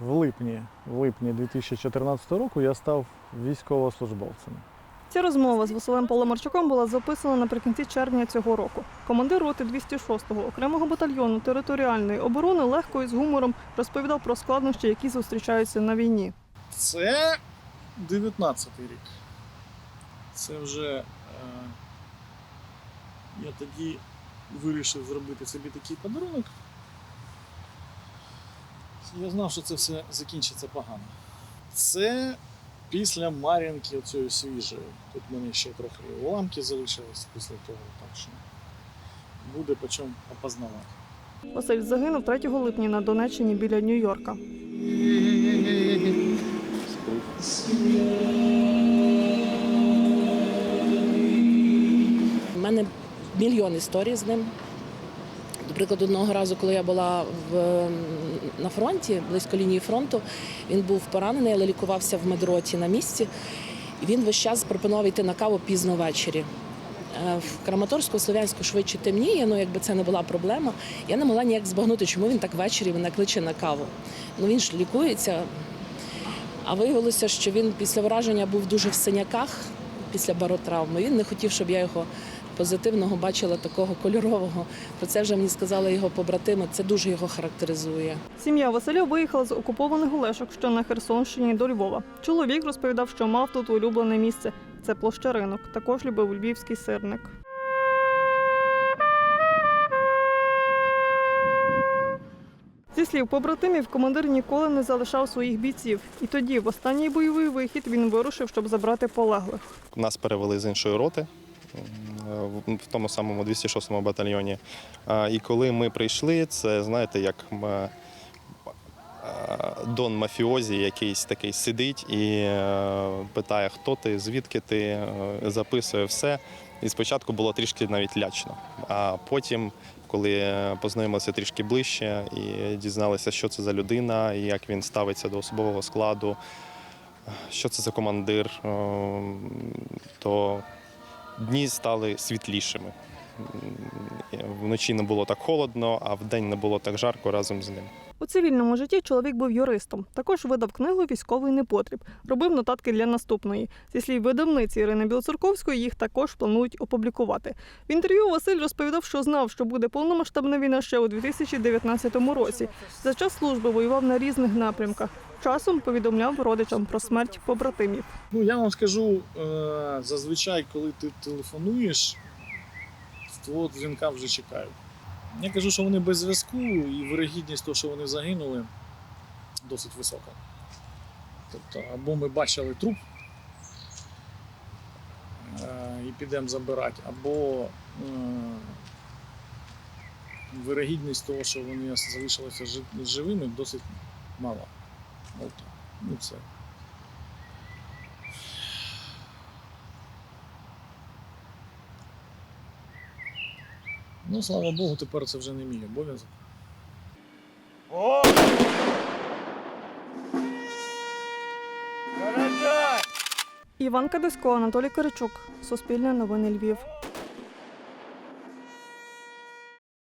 в липні, в липні 2014 року я став військовослужбовцем. Ця розмова з Василем Паламарчуком була записана наприкінці червня цього року. Командир роти 206-го окремого батальйону територіальної оборони легко і з гумором розповідав про складнощі, які зустрічаються на війні. Це 19-й рік. Це вже е, я тоді вирішив зробити собі такий подарунок. Я знав, що це все закінчиться погано. Це після Мар'їнки оцієї свіжої. Тут в мене ще трохи уламки залишились після того, так що буде по чому опознавати. Василь загинув 3 липня на Донеччині біля Нью-Йорка. У мене мільйон історій з ним. До прикладу, одного разу, коли я була в, на фронті, близько лінії фронту, він був поранений, але лікувався в медроті на місці. І він весь час пропонував йти на каву пізно ввечері. Е, В Краматорську, Слов'янську швидше темніє, ну якби це не була проблема. Я не могла ніяк збагнути, чому він так ввечері мене кличе на каву. Ну він ж лікується. А виявилося, що він після враження був дуже в синяках після баротравми. Він не хотів, щоб я його позитивного бачила такого кольорового. Про це вже мені сказали його побратими. Це дуже його характеризує. Сім'я Василя виїхала з окупованих Олешок, що на Херсонщині до Львова. Чоловік розповідав, що мав тут улюблене місце. Це площа ринок. Також любив львівський сирник. Зі слів побратимів, командир ніколи не залишав своїх бійців. І тоді, в останній бойовий вихід, він вирушив, щоб забрати полеглих. Нас перевели з іншої роти в- тому самому 206-му батальйоні. І коли ми прийшли, це знаєте, як Дон мафіозі якийсь такий сидить і е, питає, хто ти, звідки ти, е, записує все. І спочатку було трішки навіть лячно. А потім, коли познайомилися трішки ближче і дізналися, що це за людина, як він ставиться до особового складу, що це за командир, е, то дні стали світлішими. Вночі не було так холодно, а вдень не було так жарко разом з ним. У цивільному житті чоловік був юристом. Також видав книгу Військовий непотріб. Робив нотатки для наступної. Зі слів видавниці Ірини Білоцерковської, їх також планують опублікувати. В інтерв'ю Василь розповідав, що знав, що буде повномасштабна війна ще у 2019 році. За час служби воював на різних напрямках. Часом повідомляв родичам про смерть побратимів. Ну, я вам скажу, е, зазвичай, коли ти телефонуєш, з твого дзвінка вже чекають. Я кажу, що вони без зв'язку, і вирогідність того, що вони загинули, досить висока. Тобто, або ми бачили труп е, і підемо забирати, або е, вирогідність того, що вони залишилися живими, досить мала. От, ну, це. Ну, слава Богу, тепер це вже не мій обов'язок. Іван Кадисько, Анатолій Киричук. Суспільне новини Львів.